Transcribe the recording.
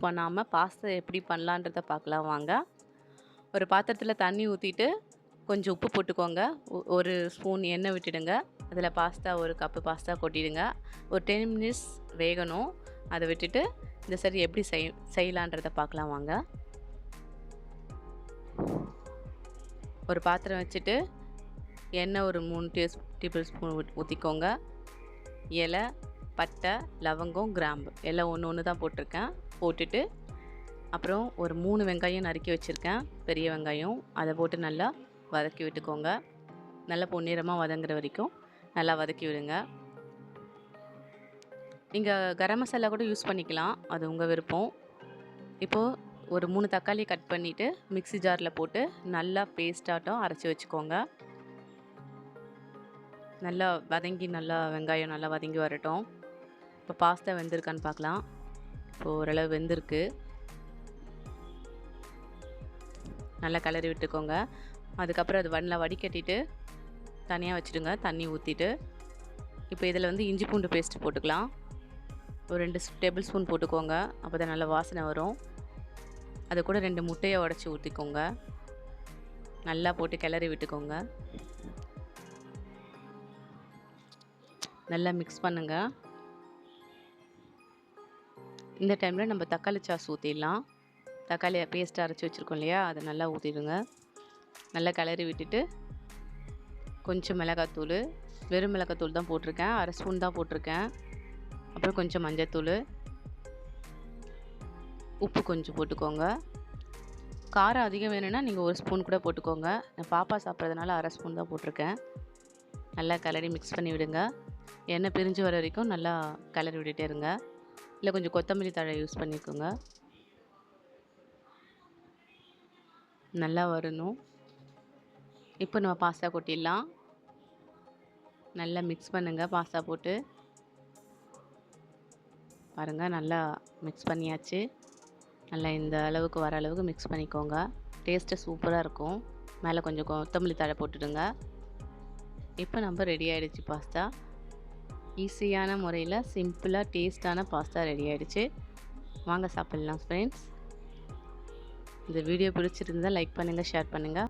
Use பண்ணாமல் pasta எப்படி பண்ணலான்றத பார்க்கலாம் வாங்க. ஒரு பாத்திரத்தில் தண்ணி ஊற்றிட்டு கொஞ்சம் உப்பு போட்டுக்கோங்க. ஒ- ஒரு ஸ்பூன் எண்ணெய் விட்டுடுங்க. அதில் பாஸ்தா ஒரு கப்பு பாஸ்தா கொட்டிடுங்க. ஒரு டென் மினிட்ஸ் வேகணும். அதை விட்டுட்டு இந்த சரி எப்படி செய் செய்யலான்றதை பார்க்கலாம் வாங்க. ஒரு பாத்திரம் வச்சுட்டு எண்ணெய் ஒரு மூணு டேஸ் டேபிள் ஸ்பூன் ஊற்றிக்கோங்க இலை பட்டை லவங்கம் கிராம்பு. எல்லாம் ஒன்று ஒன்று தான் போட்டிருக்கேன். போட்டுட்டு அப்புறம் ஒரு மூணு வெங்காயம் நறுக்கி வச்சுருக்கேன் பெரிய வெங்காயம். அதை போட்டு நல்லா வதக்கி விட்டுக்கோங்க. நல்லா பொன்னிறமாக வதங்குற வரைக்கும் நல்லா வதக்கி விடுங்க. நீங்கள் கரம் மசாலா கூட யூஸ் பண்ணிக்கலாம். அது உங்கள் விருப்பம். இப்போது ஒரு மூணு தக்காளி கட் பண்ணிவிட்டு மிக்ஸி ஜாரில் போட்டு நல்லா பேஸ்டாட்டம் அரைச்சி வச்சுக்கோங்க. நல்லா வதங்கி நல்லா வெங்காயம் நல்லா வதங்கி வரட்டும். இப்போ பாஸ்தா வெந்திருக்கான்னு பார்க்கலாம். ஓரளவு வெந்திருக்கு. நல்லா கிளறி விட்டுக்கோங்க. அதுக்கப்புறம் அது வண்ணில் வடிகட்டிட்டு தனியாக வச்சுடுங்க. தண்ணி ஊற்றிட்டு இப்போ இதில் வந்து இஞ்சி பூண்டு பேஸ்ட் போட்டுக்கலாம். ஒரு ரெண்டு டேபிள் ஸ்பூன் போட்டுக்கோங்க. அப்போ தான் நல்லா வாசனை வரும். அது கூட ரெண்டு முட்டையை உடச்சி ஊற்றிக்கோங்க நல்லா போட்டு கிளறி விட்டுக்கோங்க. நல்லா மிக்ஸ் பண்ணுங்கள் இந்த டைமில் நம்ம தக்காளி சாஸ் ஊற்றிடலாம் தக்காளியை பேஸ்ட்டு அரைச்சி வச்சுருக்கோம் இல்லையா? அதை நல்லா ஊற்றிடுங்க நல்லா கிளறி விட்டுட்டு கொஞ்சம் மிளகாத்தூள் வெறும் மிளகாத்தூள் தான் போட்டிருக்கேன். அரை ஸ்பூன் தான் போட்டிருக்கேன். அப்புறம் கொஞ்சம் மஞ்சத்தூள். உப்பு கொஞ்சம் போட்டுக்கோங்க. காரம் அதிகம் வேணும்னா நீங்கள் ஒரு ஸ்பூன் கூட போட்டுக்கோங்க. நான் பாப்பா சாப்பிட்றதுனால அரை ஸ்பூன் தான் போட்டிருக்கேன். நல்லா கிளறி மிக்ஸ் பண்ணி விடுங்க. எண்ணெய் பிரிஞ்சு வர வரைக்கும் நல்லா கிளறி விட்டுட்டே இருங்க. இல்லை கொஞ்சம் கொத்தமல்லி தழை யூஸ் பண்ணிக்கோங்க. நல்லா வரணும். இப்போ நம்ம பாஸ்தா கொட்டிடலாம். நல்லா மிக்ஸ் பண்ணுங்கள் பாஸ்தா போட்டு. பாருங்கள் நல்லா மிக்ஸ் பண்ணியாச்சு. நல்லா இந்த அளவுக்கு வர அளவுக்கு மிக்ஸ் பண்ணிக்கோங்க. டேஸ்ட்டு சூப்பராக இருக்கும். மேலே கொஞ்சம் கொத்தமல்லி தழை போட்டுடுங்க. இப்போ நம்ம ரெடி ஆகிடுச்சு பாஸ்தா. ஈஸியான முறையில் சிம்பிளாக டேஸ்டான பாஸ்தா ரெடி ஆகிடுச்சு வாங்க சாப்பிட்லாம் ஃப்ரெண்ட்ஸ் இந்த வீடியோ பிடிச்சிருந்தா லைக் பண்ணுங்கள் ஷேர் பண்ணுங்கள்